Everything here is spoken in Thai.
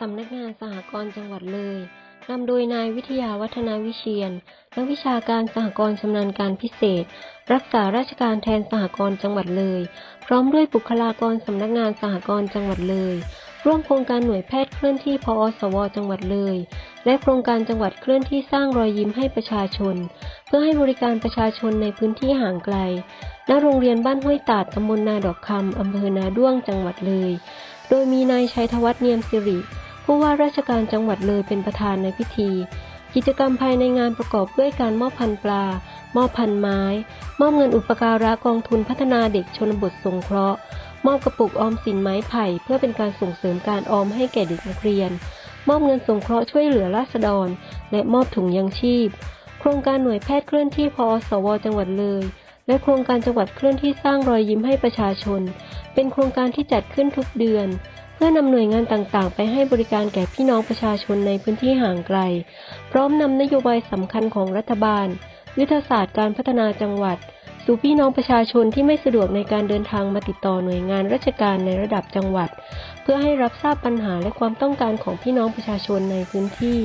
สำนักงานสหกรณ์จังหวัดเลยนำโดยนายวิทยาวัฒนาวิเชียน นักวิชาการสหกรณ์ชำนาญการพิเศษ รักษาราชการแทนสหกรณ์จังหวัดเลย พร้อมด้วยบุคลากรสำนักงานสหกรณ์จังหวัดเลย ร่วมโครงการหน่วยแพทย์เคลื่อนที่พอสวจังหวัดเลย และโครงการจังหวัดเคลื่อนที่สร้างรอยยิ้มให้ประชาชน เพื่อให้บริการประชาชนในพื้นที่ห่างไกล ณ โรงเรียนบ้านห้วยตาดตำบลนาดอกคำอำเภอนาด้วงจังหวัดเลย โดยมีนายชัยธวัฒน์เนียมสิริ ผู้ว่าราชการจังหวัดเลยเป็นประธานในพิธี กิจกรรมภายในงานประกอบด้วยการมอบพันปลา มอบพันไม้ มอบเงินอุปการะกองทุนพัฒนาเด็กชนบทสงเคราะห์ มอบกระปุกออมสินไม้ไผ่ เพื่อเป็นการส่งเสริมการออมให้แก่เด็กนักเรียน มอบเงินสงเคราะห์ช่วยเหลือราษฎร และมอบถุงยังชีพ โครงการหน่วยแพทย์เคลื่อนที่พอสวจังหวัดเลยและโครงการจังหวัดเคลื่อนที่สร้างรอยยิ้มให้ประชาชน เป็นโครงการที่จัดขึ้นทุกเดือน เพื่อนำหน่วยงานต่างๆ ไปให้บริการแก่พี่น้องประชาชนในพื้นที่ห่างไกล พร้อมนำนโยบายสำคัญของรัฐบาล ยุทธศาสตร์การพัฒนาจังหวัด สู่พี่น้องประชาชนที่ไม่สะดวกในการเดินทางมาติดต่อหน่วยงานราชการในระดับจังหวัด เพื่อให้รับทราบปัญหาและความต้องการของพี่น้องประชาชนในพื้นที่